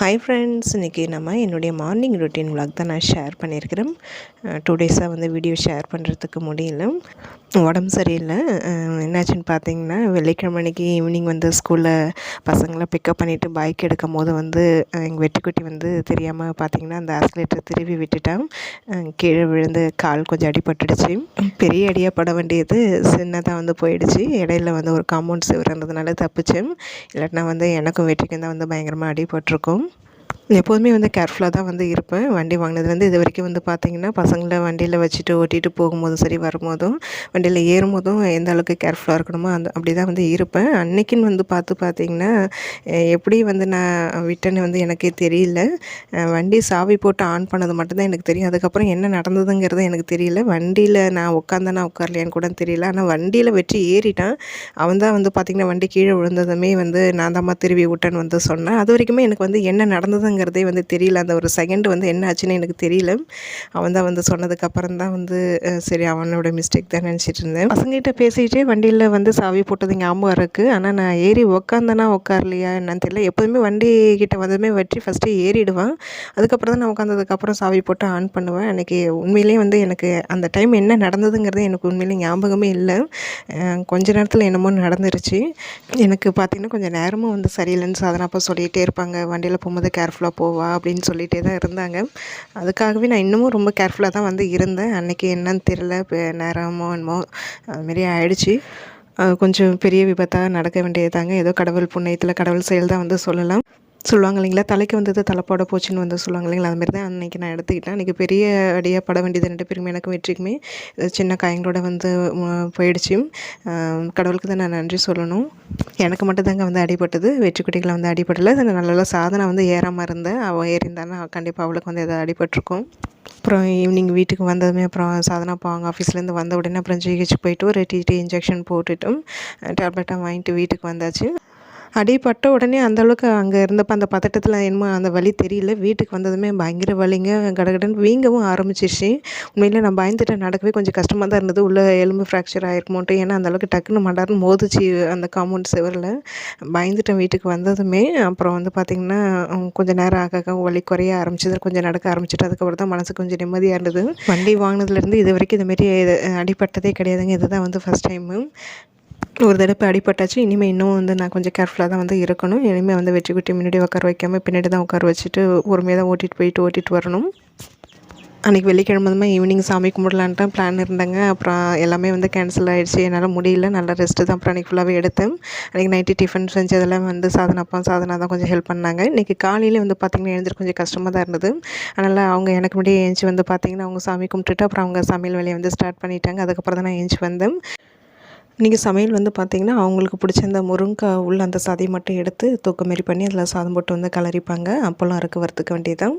Hi friends இன்றைக்கி நம்ம என்னுடைய மார்னிங் ரொட்டீன் விளாக் தான் நான் ஷேர் பண்ணியிருக்கிறேன். டூ டேஸாக வந்து வீடியோ ஷேர் பண்ணுறதுக்கு முடியல. உடம்பு சரியில்லை. என்னாச்சுன்னு பார்த்தீங்கன்னா வெள்ளிக்கிழமை அன்னைக்கு ஈவினிங் வந்து ஸ்கூலில் பசங்களை பிக்கப் பண்ணிவிட்டு பைக் எடுக்கும் போது வந்து எங்கள் வெட்டுக்குட்டி வந்து தெரியாமல் பார்த்தீங்கன்னா அந்த ஆஸ்லேட்டரை திருவி விட்டுட்டான். கீழே விழுந்து கால் கொஞ்சம் அடிபட்டுடுச்சு. பெரிய அடியாக பட வேண்டியது சின்னதாக வந்து போயிடுச்சு. இடையில வந்து ஒரு காம்பவுண்ட் சுவர் இருந்ததுனால தப்பிச்சேன். இல்லாட்டினா வந்து எனக்கும் வெற்றிக்கும் தான் வந்து பயங்கரமாக அடிபட்டிருக்கும். எப்போதுமே வந்து கேர்ஃபுல்லாக தான் வந்து இருப்பேன். வண்டி வாங்கினதுலேருந்து இது வரைக்கும் வந்து பார்த்திங்கன்னா பசங்களை வண்டியில் வச்சுட்டு ஓட்டிகிட்டு போகும்போதும் சரி வரும்போதும் வண்டியில் ஏறும்போதும் எந்த அளவுக்கு கேர்ஃபுல்லாக இருக்கணுமோ அந்த அப்படி தான் வந்து இருப்பேன். அன்னைக்குன்னு வந்து பார்த்து பார்த்திங்கன்னா எப்படி வந்து நான் விட்டேன்னு வந்து எனக்கே தெரியல. வண்டி சாவி போட்டு ஆன் பண்ணது மட்டும்தான் எனக்கு தெரியும். அதுக்கப்புறம் என்ன நடந்ததுங்கிறது எனக்கு தெரியல. வண்டியில் நான் உட்காந்தேனா உட்காரலையான்னு கூட தெரியல. ஆனால் வண்டியில் வச்சு ஏறிட்டான். அவன் தான் வந்து பார்த்திங்கன்னா வண்டி கீழே விழுந்ததுமே வந்து நான் தாம்மா திருவி விட்டேன்னு வந்து சொன்னேன். அது வரைக்குமே எனக்கு வந்து என்ன நடந்ததுங்க நடந்ததுங்கிறதே வந்து தெரியல. அந்த ஒரு செகண்ட் வந்து என்ன ஆச்சுன்னு எனக்கு தெரியல. அவன் தான் வந்து சொன்னதுக்கப்புறம் தான் வந்து சரி அவனோட மிஸ்டேக் தான் நினச்சிட்டு இருந்தேன். பசங்கிட்ட பேசிகிட்டே வண்டியில் வந்து சாவி போட்டது ஞாபகம் இருக்குது ஆனால் நான் ஏறி உக்காந்தனா உட்காரலையா என்னன்னு தெரியல. எப்போதுமே வண்டி கிட்ட வந்ததுமே வெற்றி ஃபஸ்ட்டு ஏறிடுவான். அதுக்கப்புறம் தான் நான் உட்காந்ததுக்கப்புறம் சாவி போட்டு ஆன் பண்ணுவேன். அன்றைக்கி உண்மையிலேயே வந்து எனக்கு அந்த டைம் என்ன நடந்ததுங்கிறது எனக்கு உண்மையிலேயே ஞாபகமே இல்லை. கொஞ்ச நேரத்தில் என்னமோ நடந்துருச்சு. எனக்கு பார்த்தீங்கன்னா கொஞ்சம் நேரமும் வந்து சரியில்லைன்னு சாதனை அப்போ சொல்லிகிட்டே இருப்பாங்க. வண்டியில் போகும்போது கேர்ஃபுல்லாக போவா அப்படின்னு சொல்லிகிட்டே தான் இருந்தாங்க. அதுக்காகவே நான் இன்னமும் ரொம்ப கேர்ஃபுல்லாக தான் வந்து இருந்தேன். அன்றைக்கி என்னன்னு தெரியல. இப்போ நேரமோ என்னமோ அதுமாரி ஆயிடுச்சு. கொஞ்சம் பெரிய விபத்தாக நடக்க வேண்டியதாங்க ஏதோ கடவுள் புண்ணியத்தில் கடவுள் செயல் தான் வந்து சொல்லலாம். சொல்லுவாங்க இல்லைங்களா? தலைக்கு வந்தது தலைப்போட போச்சுன்னு வந்து சொல்லுவாங்க இல்லைங்களா? அதுமாரி தான் அன்றைக்கி நான் எடுத்துக்கிட்டேன். அன்றைக்கி பெரிய அடியாக பட வேண்டியது ரெண்டு பேருமே எனக்கும் வெற்றிக்குமே சின்ன காயங்களோட வந்து போயிடுச்சு. கடவுளுக்கு தான் நான் நன்றி சொல்லணும். எனக்கு மட்டும் தாங்க வந்து அடிபட்டது. வெற்றிக்குட்டிகளை வந்து அடிபடலை. அது நான் நல்ல சாதனை வந்து ஏறாமல் இருந்தேன். அவள் ஏறிந்தானா கண்டிப்பாக அவளுக்கு வந்து எதாவது அடிபட்டிருக்கும். அப்புறம் ஈவினிங் வீட்டுக்கு வந்ததுமே அப்புறம் சாதனா அப்பா அவங்க ஆஃபீஸ்லேருந்து வந்த உடனே அப்புறம் ஜிஹெச் போயிட்டு ஒரு டிடி இன்ஜெக்ஷன் போட்டுட்டும் டேப்லெட்டாக வாங்கிட்டு வீட்டுக்கு வந்தாச்சு. அடிப்பட்ட உடனே அந்த அளவுக்கு அங்கே இருந்தப்போ அந்த பதட்டத்தில் என்னமோ அந்த வலி தெரியல. வீட்டுக்கு வந்ததுமே பயங்கர வலிங்க. கடகடன் வீங்கவும் ஆரம்பிச்சிச்சு உண்மையிலே நான் பயந்துட்டேன். நடக்கவே கொஞ்சம் கஷ்டமாக தான் இருந்தது. உள்ள எலும்பு ஃப்ராக்சர் ஆகிருக்குமோன்ட்டு ஏன்னா அந்தளவுக்கு டக்குன்னு மண்டார்னு மோதிச்சு அந்த காம்பவுண்ட் செவரில். பயந்துட்டேன் வீட்டுக்கு வந்ததுமே. அப்புறம் வந்து பார்த்திங்கன்னா கொஞ்சம் நேரம் ஆக ஆக வலி குறைய ஆரம்பிச்சது. கொஞ்சம் நடக்க ஆரம்பிச்சிட்டு அதுக்கப்புறம் தான் மனசு கொஞ்சம் நிம்மதியாக இருந்தது. வண்டி வாங்கினதுலேருந்து இது வரைக்கும் இதுமாரி அடிப்பட்டதே கிடையாதுங்க. இதுதான் வந்து ஃபஸ்ட் டைமு ஒரு தடவை அடிபட்டாச்சு இனிமேல் இன்னும் வந்து நான் கொஞ்சம் கேர்ஃபுல்லாக தான் வந்து இருக்கணும். இனிமேல் வந்து வெற்றி குட்டி முன்னாடி உட்கார வைக்காம பின்னாடி தான் உட்கார வச்சுட்டு பொறுமையாக தான் ஓட்டிகிட்டு போயிட்டு ஓட்டிகிட்டு வரணும். அன்றைக்கி வெள்ளிக்கிழமை ஈவினிங் சாமி கும்பிடலான்ட்டு பிளான் இருந்தாங்க. அப்புறம் எல்லாமே வந்து கேன்சல் ஆகிடுச்சு என்னால் முடியல. நல்லா ரெஸ்ட்டு தான் அப்புறம் அன்றைக்கி ஃபுல்லாகவே எடுத்தேன். அன்றைக்கி நைட்டு டிஃபன் செஞ்சு அதெல்லாம் வந்து சாதனை அப்பா சாதனா தான் கொஞ்சம் ஹெல்ப் பண்ணாங்க. இன்றைக்கி காலையில் வந்து பார்த்திங்கன்னா எழுந்திரு கொஞ்சம் கஷ்டமாக தான் இருந்தது. அதனால் அவங்க எனக்கு முன்னாடியே ஏஞ்சி வந்து பார்த்திங்கன்னா அவங்க சாமி கும்பிட்டுட்டு அப்புறம் அவங்க சமையல் வேலையை வந்து ஸ்டார்ட் பண்ணிட்டாங்க. அதுக்கப்புறம் தான் நான் ஏஞ்சி வந்தேன். இன்றைக்கி சமையல் வந்து பார்த்திங்கன்னா அவங்களுக்கு பிடிச்ச அந்த முருங்கைக்காய் உள்ள அந்த சதை மட்டும் எடுத்து தொக்கு மாரி பண்ணி அதில் சாதம் போட்டு வந்து கலரிப்பாங்க. அப்போல்லாம் அறுக்க வறுத்துக்க வேண்டியதான்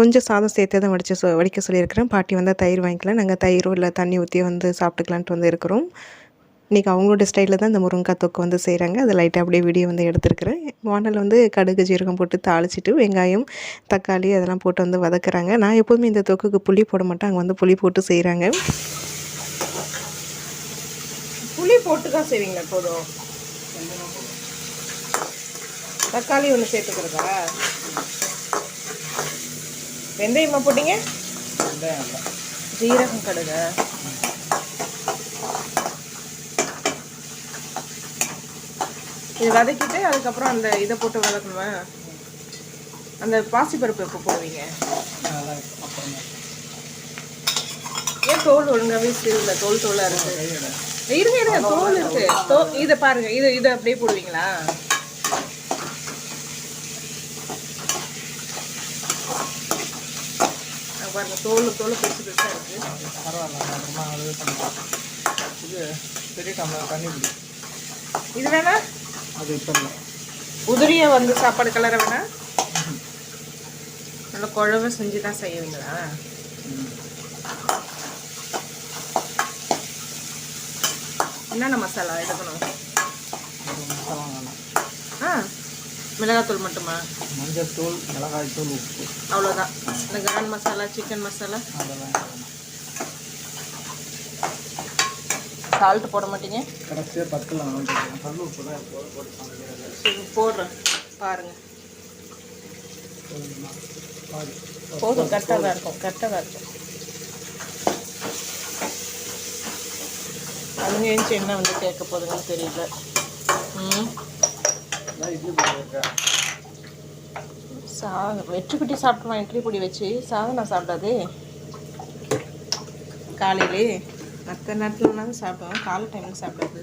கொஞ்சம் சாதம் சேர்த்தே தான் வடிச்சு சொ வடிக்க சொல்லியிருக்கிறேன். பாட்டி வந்தால் தயிர் வாங்கிக்கலாம் நாங்கள் தயிரும் இல்லை தண்ணி ஊற்றி வந்து சாப்பிட்டுக்கலான்ட்டு வந்து இருக்கிறோம். இன்றைக்கி அவங்களோட ஸ்டைலில் தான் இந்த முருங்கைக்காய் தொக்கு வந்து செய்கிறாங்க அதை லைட்டாக அப்படியே வீடியோ வந்து எடுத்துருக்கிறேன். வானல் வந்து கடுகு ஜீரகம் போட்டு தாளிச்சிட்டு வெங்காயம் தக்காளி அதெல்லாம் போட்டு வந்து வதக்குறாங்க. நான் எப்போதுமே இந்த தொக்குக்கு புளி போட மாட்டேன். அங்கே வந்து புளி போட்டு செய்கிறாங்க போட்டு தான் செய்வீங்களா? போதும். தக்காளி ஒன்று சேர்த்துக்கிறதா? வெந்தயமா போட்டீங்க? ஜீரகம் கடுகு. இது வதக்கிட்டு அதுக்கப்புறம் அந்த இதை போட்டு வதக்கணுமா? அந்த பாசிப்பருப்பு எப்போ போடுவீங்க? ஏன் தோல் ஒழுங்காவே இல்லை தோல் தோலாக இருக்குது இருங்க இருங்க தோல் இருக்கு. தோ இதை பாருங்க இது இதை அப்படியே போடுவீங்களா? பாருங்க தோல் தோல் பெருசு பெருசா இருக்கு. பரவாயில்ல அப்புறமா அதுவே இது பெரிய டம்ளர் தண்ணி குடி இது வேணா? அது இப்போ இல்லை வந்து சாப்பாடு கலரை வேணா? நல்லா குழவை செஞ்சு தான் செய்வீங்களா? என்னென்ன மசாலா எடுக்கணும்? ஒரு மசாலா வேணாம் ஆ மிளகாத்தூள் மட்டுமா? மஞ்சள் தூள் மிளகாய் தூள் உப்பு. அவ்வளோதான் இந்த கரம் மசாலா சிக்கன் மசாலா அதெல்லாம். சால்ட் போட மாட்டீங்க? கடைசியாக பத்தில் கல் உப்பு தான் போடுறேன். பாருங்க. பாதி போதும் கரெக்டாக தான் இருக்கும். கரெக்டாக தான் இருக்கும். அதுங்க என்ன வந்து கேட்க போதுங்கன்னு தெரியல. சாதம் வெற்றிக்குட்டி சாப்பிட்டுமா? இட்லி பொடி வச்சு. சாதம் நான் சாப்பிடாதே. காலையிலே மற்ற நேரத்துலனாலும் சாப்பிடுவேன். காலை டைமுக்கு சாப்பிடாது.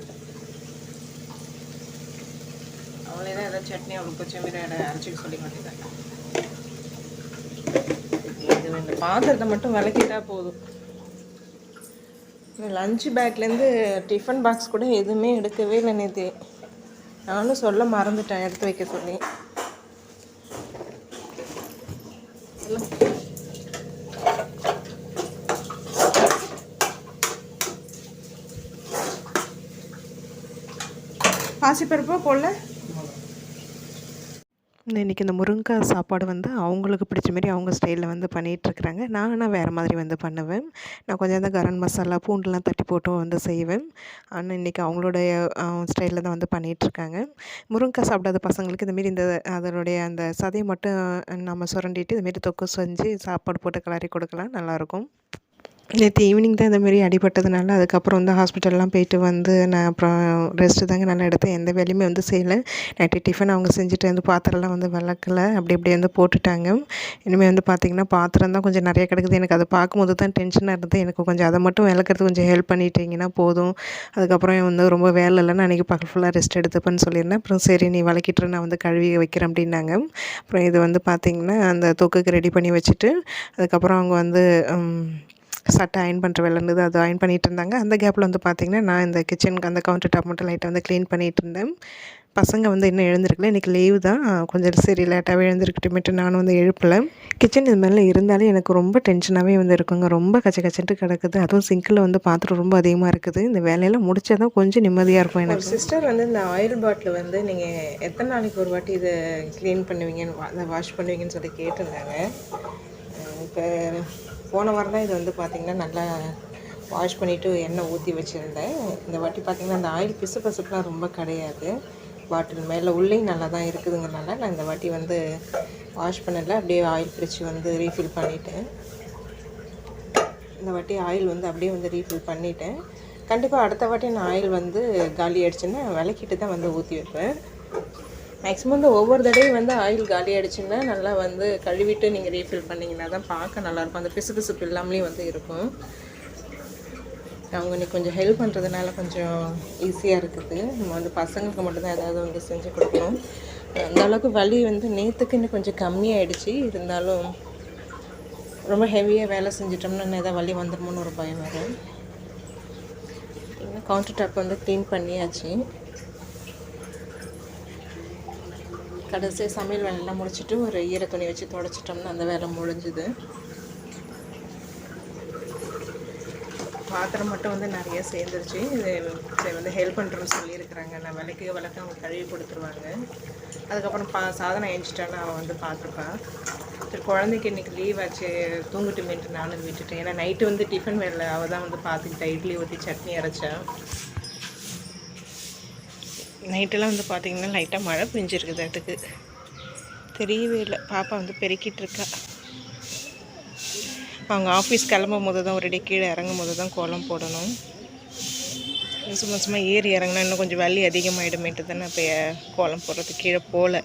அவளே தான் ஏதாவது சட்னி அவளுக்கு கொச்சமீரை அரைச்சிக்க சொல்லி மாட்டேங்கிறேன் இது இந்த பாத்திரத்தை மட்டும் விளக்கிட்டா போதும். லஞ்சு பேக்லேருந்து டிஃபன் பாக்ஸ் கூட எதுவுமே எடுக்கவே இல்லை நேற்று நானும் சொல்ல மறந்துட்டேன் எடுத்து வைக்க சொல்லி. பாசிப்பருப்போ போடல? இன்றைக்கி இந்த முருங்கைக்காய் சாப்பாடு வந்து அவங்களுக்கு பிடிச்ச மாரி அவங்க ஸ்டைலில் வந்து பண்ணிகிட்ருக்குறாங்க நான் ஆனால் வேறு மாதிரி வந்து பண்ணுவேன். நான் கொஞ்சம் இந்த கரம் மசாலா பூண்டுலாம் தட்டி போட்டும் வந்து செய்வேன். ஆனால் இன்றைக்கி அவங்களுடைய ஸ்டைலில் தான் வந்து பண்ணிகிட்ருக்காங்க முருங்கைக்காய் சாப்பிடாத பசங்களுக்கு இதுமாரி இந்த அதனுடைய அந்த சதையை மட்டும் நம்ம சுரண்டிட்டு இதுமாரி தொக்கு செஞ்சு சாப்பாடு போட்டு கிளறி கொடுக்கலாம். நல்லாயிருக்கும் நேற்று ஈவினிங் தான் இந்தமாரி அடிபட்டதுனால அதுக்கப்புறம் வந்து ஹாஸ்பிட்டல்லாம் போயிட்டு வந்து நான் அப்புறம் ரெஸ்ட்டு தாங்க நல்லா எடுத்தேன். எந்த வேலையுமே வந்து செய்யலை. நைட்டு டிஃபன் அவங்க செஞ்சுட்டு வந்து பாத்திரம்லாம் வந்து விளக்கல. அப்படி இப்படி வந்து போட்டுட்டாங்க. இனிமேல் வந்து பார்த்திங்கன்னா பாத்திரம் தான் கொஞ்சம் நிறைய கிடக்குது. எனக்கு அதை பார்க்கும்போது தான் டென்ஷனாக இருந்தது. எனக்கு கொஞ்சம் அதை மட்டும் விளக்குறது கொஞ்சம் ஹெல்ப் பண்ணிட்டீங்கன்னா போதும். அதுக்கப்புறம் வந்து ரொம்ப வேலை இல்லை நான் அன்றைக்கி பகல் ஃபுல்லாக ரெஸ்ட் எடுத்துப்பேன்னு சொல்லியிருந்தேன். அப்புறம் சரி நீ விளக்கிட்டு நான் வந்து கழுவி வைக்கிறேன் அப்படின்னாங்க. அப்புறம் இது வந்து பார்த்திங்கன்னா அந்த தொக்குக்கு ரெடி பண்ணி வச்சுட்டு அதுக்கப்புறம் அவங்க வந்து சட்டை அயன் பண்ணுற வேலை இருந்தது அது அயன் பண்ணிகிட்டு இருந்தாங்க. அந்த கேப்பில் வந்து பார்த்திங்கன்னா நான் இந்த கிச்சனுக்கு அந்த கவுண்டர் டாப் மட்டும் லைட்டாக வந்து க்ளீன் பண்ணிகிட்டு இருந்தேன். பசங்க வந்து இன்னும் எழுந்திருக்கல. இன்றைக்கி லீவு தான். கொஞ்சம் சரி லேட்டாகவே எழுந்திருக்கட்டுமேட்டு நானும் வந்து எழுப்பலை. கிச்சன் இது மாதிரிலாம் இருந்தாலே எனக்கு ரொம்ப டென்ஷனாகவே வந்து இருக்குங்க. ரொம்ப கச்ச கச்சன்ட்டு கிடக்குது. அதுவும் சிங்கில் வந்து பாத்திரம் ரொம்ப அதிகமாக இருக்குது. இந்த வேலையெல்லாம் முடிச்சா தான் கொஞ்சம் நிம்மதியாக இருக்கும் எனக்கு. சிஸ்டர் வந்து இந்த ஆயில் பாட்டில் வந்து நீங்கள் எத்தனை நாளைக்கு ஒரு வாட்டி இதை க்ளீன் பண்ணுவீங்கன்னு அதை வாஷ் பண்ணுவீங்கன்னு சொல்லி கேட்டிருந்தாங்க. இப்போ போன வாரம் தான் இது வந்து பார்த்திங்கன்னா நல்லா வாஷ் பண்ணிவிட்டு எண்ணெய் ஊற்றி வச்சுருந்தேன். இந்த வாட்டி பார்த்திங்கன்னா அந்த ஆயில் பிசு பசுப்புலாம் ரொம்ப கிடையாது. பாட்டில் மேலே உள்ளேயும் நல்லா தான் இருக்குதுங்கிறனால நான் இந்த வாட்டி வந்து வாஷ் பண்ணல. அப்படியே ஆயில் பிரித்து வந்து ரீஃபில் பண்ணிட்டேன். இந்த வாட்டி ஆயில் வந்து அப்படியே வந்து ரீஃபில் பண்ணிட்டேன். கண்டிப்பாக அடுத்த வாட்டி நான் ஆயில் வந்து காலி ஆயிடுச்சுன்னா விளக்கிட்டு தான் வந்து ஊற்றி வைப்பேன். மேக்ஸிமம் வந்து ஒவ்வொரு தடவையும் வந்து ஆயில் காலி ஆகிடுச்சுன்னா நல்லா வந்து கழுவிட்டு நீங்கள் ரீஃபில் பண்ணிங்கன்னா தான் பார்க்க நல்லாயிருக்கும் அந்த பிசு பிசுப்பு இல்லாமலேயும் வந்து இருக்கும். அவங்க இன்னைக்கு கொஞ்சம் ஹெல்ப் பண்ணுறதுனால கொஞ்சம் ஈஸியாக இருக்குது. நம்ம வந்து பசங்களுக்கு மட்டும்தான் ஏதாவது வந்து செஞ்சு கொடுக்கணும். அந்த அளவுக்கு வலி வந்து நேற்றுக்கு இன்னும் கொஞ்சம் கம்மியாயிடுச்சு இருந்தாலும் ரொம்ப ஹெவியாக வேலை செஞ்சிட்டோம்னா இன்னும் ஏதாவது வலி வந்துடுமோன்னு ஒரு பயம் வரும். இன்னும் கவுண்டர் டாப் வந்து க்ளீன் பண்ணியாச்சு. கடைசியாக சமையல் வேலையெல்லாம் முடிச்சுட்டு ஒரு ஈர துணி வச்சு தொடச்சிட்டோம்னா அந்த வேலை முடிஞ்சுது. பாத்திரம் மட்டும் வந்து நிறைய சேர்ந்துருச்சு. இது சரி வந்து ஹெல்ப் பண்ணுறோன்னு சொல்லியிருக்கிறாங்க. நான் விளக்கு விளக்க அவங்க கழுவி கொடுத்துருவாங்க. அதுக்கப்புறம் பா சாதனை எழுந்துட்டான்னு அவன் வந்து பார்த்துப்பான். சரி குழந்தைக்கு இன்றைக்கி லீவ் ஆச்சு. தூங்கிட்டுமேன்ட்டு நானும் விட்டுட்டேன். ஏன்னா நைட்டு வந்து டிஃபன் வேலை. அவள் தான் வந்து பார்த்துக்கிட்டா. இட்லி ஊற்றி சட்னி அரைச்சா. நைட்டெல்லாம் வந்து பார்த்திங்கன்னா லைட்டாக மழை பெஞ்சிருக்குது அதுக்கு. தெரியவே இல்லை. பாப்பா வந்து பெருக்கிட்டு இருக்கா. அவங்க ஆஃபீஸ் கிளம்பும் போது தான் ஒரு கீழே இறங்கும் போது தான் கோலம் போடணும். சும்மா சும்மா ஏறி இறங்கினா இன்னும் கொஞ்சம் வலி அதிகமாகிடுமேட்டு தானே இப்போ கோலம் போடுறதுக்கு கீழே போகல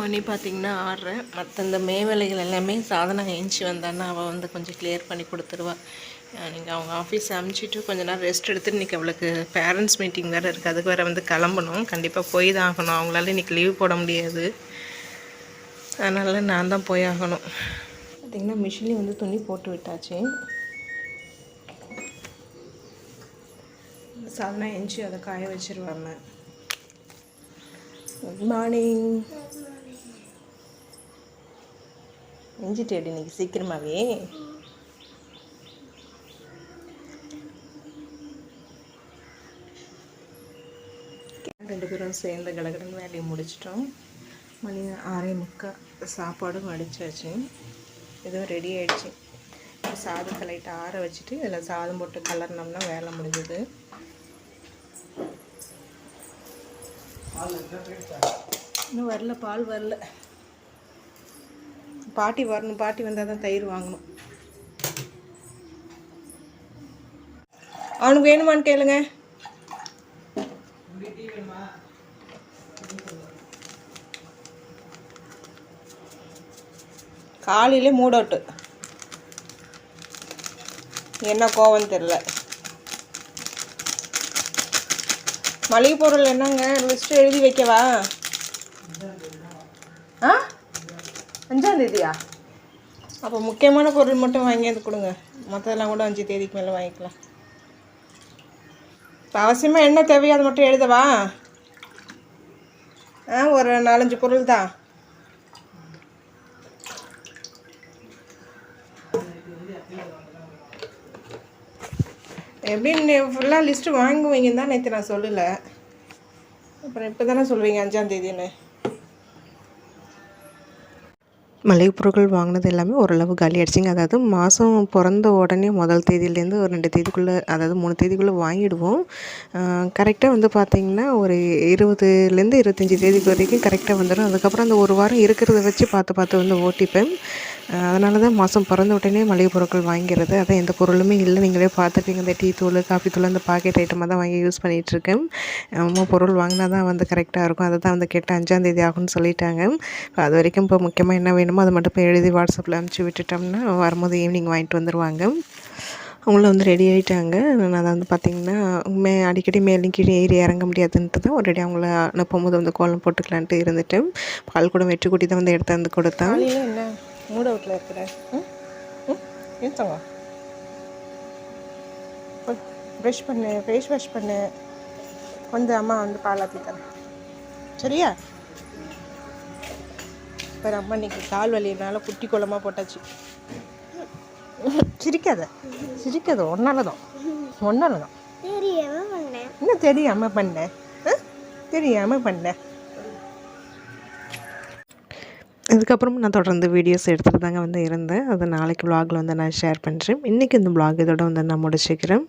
மணி பார்த்திங்கன்னா ஆடுறேன் மற்ற இந்த மே வேலைகள் எல்லாமே சாதனை எழுந்துச்சி வந்தான்னா அவள் வந்து கொஞ்சம் கிளியர் பண்ணி கொடுத்துருவாள் நீங்கள் அவங்க ஆஃபீஸ் அமுச்சிட்டு கொஞ்ச நேரம் ரெஸ்ட் எடுத்துட்டு இன்றைக்கி அவளுக்கு பேரண்ட்ஸ் மீட்டிங் வேறு இருக்குது அதுக்கு வேறு வந்து கிளம்பணும். கண்டிப்பாக போய் தான் ஆகணும். அவங்களால இன்றைக்கி லீவ் போட முடியாது. அதனால் நான் தான் போய் ஆகணும். பார்த்திங்கன்னா மிஷின்லேயும் வந்து துணி போட்டு விட்டாச்சு. சாதனா எஞ்சி அதை காய வச்சிருவாங்க. குட் மார்னிங் எஞ்சிட்டேடி இன்னைக்கு? சீக்கிரமாகவே ரெண்டு பேரும் சேர்ந்து கடகடன் வேலையை முடிச்சிட்டோம். மணி ஆறே முக்கால் சாப்பாடும் வடிச்சாச்சு. இதுவும் ரெடி ஆயிடுச்சு. சாதம் லைட்டாக ஆற வச்சுட்டு இதில் சாதம் போட்டு கலர்னோம்னா வேலை முடிஞ்சது. இன்னும் வரல பால் வரல. பாட்டி வரணும் பாட்டி வந்தால் தான் தயிர் வாங்கணும். அவனுக்கு வேணுமான்னு கேளுங்க. காலையிலே மூட் அவுட்டு என்ன கோவம் தெரில மளிகை பொருள் என்னங்க? லிஸ்ட் எழுதி வைக்கவா? ஆ? அஞ்சாந்தேதியா அப்போ முக்கியமான பொருள் மட்டும் வாங்கியாந்து கொடுங்க. மற்றதெல்லாம் கூட அஞ்சு தேதிக்கு மேலே வாங்கிக்கலாம். இப்போ அவசியமாக என்ன தேவையோ அதை மட்டும் எழுதவா ஆ ஒரு நாலஞ்சு பொருள் தான். எப்படின்னு ஃபுல்லாக லிஸ்ட்டு வாங்குவீங்கன்னு தான் நேற்று நான் சொல்லலை. அப்புறம் இப்போ தானே சொல்லுவீங்க அஞ்சாந்தேதின்னு மளிகை பொருட்கள் வாங்கினது எல்லாமே ஓரளவு காலி ஆகிடுச்சிங்க அதாவது மாதம் பிறந்த உடனே முதல் தேதியிலேருந்து ஒரு ரெண்டு தேதிக்குள்ளே அதாவது மூணு தேதிக்குள்ளே வாங்கிடுவோம். கரெக்டாக வந்து பார்த்திங்கன்னா ஒரு இருபதுலேருந்து இருபத்தஞ்சி தேதிக்கு வரைக்கும் கரெக்டாக வந்துடும் அதுக்கப்புறம் அந்த ஒரு வாரம் இருக்கிறத வச்சு பார்த்து பார்த்து வந்து ஓட்டிப்பேன். அதனால தான் மாதம் பிறந்த உடனே மளிகை பொருட்கள் வாங்கிறது அதான் எந்த பொருளுமே இல்லை. நீங்களே பார்த்துருப்பீங்க இந்த டீ தூள் காஃபி தூள் அந்த பாக்கெட் ஐட்டமாக தான் வாங்கி யூஸ் பண்ணிகிட்ருக்கேன் அம்மா பொருள் வாங்கினா தான் வந்து கரெக்டாக இருக்கும். அதை தான் வந்து கேட்டால் அஞ்சாந்தேதி ஆகும்னு சொல்லிட்டாங்க. அது வரைக்கும் இப்போ முக்கியமாக என்ன வேணுமோ அதை மட்டும் போய் எழுதி வாட்ஸ்அப்பில் அனுப்பிச்சி விட்டுட்டோம்னா வரும்போது ஈவினிங் வாங்கிட்டு வந்துடுவாங்க அவங்களும் வந்து ரெடி ஆகிட்டாங்க நான் அதை வந்து பார்த்திங்கன்னா மே அடிக்கடி மேலும் கீழே ஏறி இறங்க முடியாதுன்ட்டு தான். ஒரேடி அவங்கள அனுப்பும்போது வந்து கோலம் போட்டுக்கலான்ட்டு இருந்துட்டு பால் கூட வெற்றி கூட்டி தான் வந்து எடுத்து வந்து கொடுத்தான் என்ன? மூட் அவுட்டில் இருக்கிறேன் ப்ரஷ் பண்ணு ஃபேஸ் வாஷ் பண்ணு. வந்து அம்மா வந்து பால் ஆற்றி தரேன் சரியா? இப்போ அம்மா இன்னைக்கு கால் வலினால குட்டி குளமாக போட்டாச்சு. சிரிக்காத. சிரிக்காத. ஒன்னால தான் ஒன்னால தான் தெரியாம பண்ணேன். இன்னும் தெரியாமல் பண்ணேன் ஆ? தெரியாமல் பண்ணேன் இதுக்கப்புறம் நான் தொடர்ந்து வீடியோஸ் எடுத்துகிட்டு தாங்க வந்து இருந்தேன். அதை நாளைக்கு vlogல வந்து நான் ஷேர் பண்ணுறேன் இன்றைக்கி இந்த vlog இதோட வந்து நான் முடிச்சுக்கிறேன்.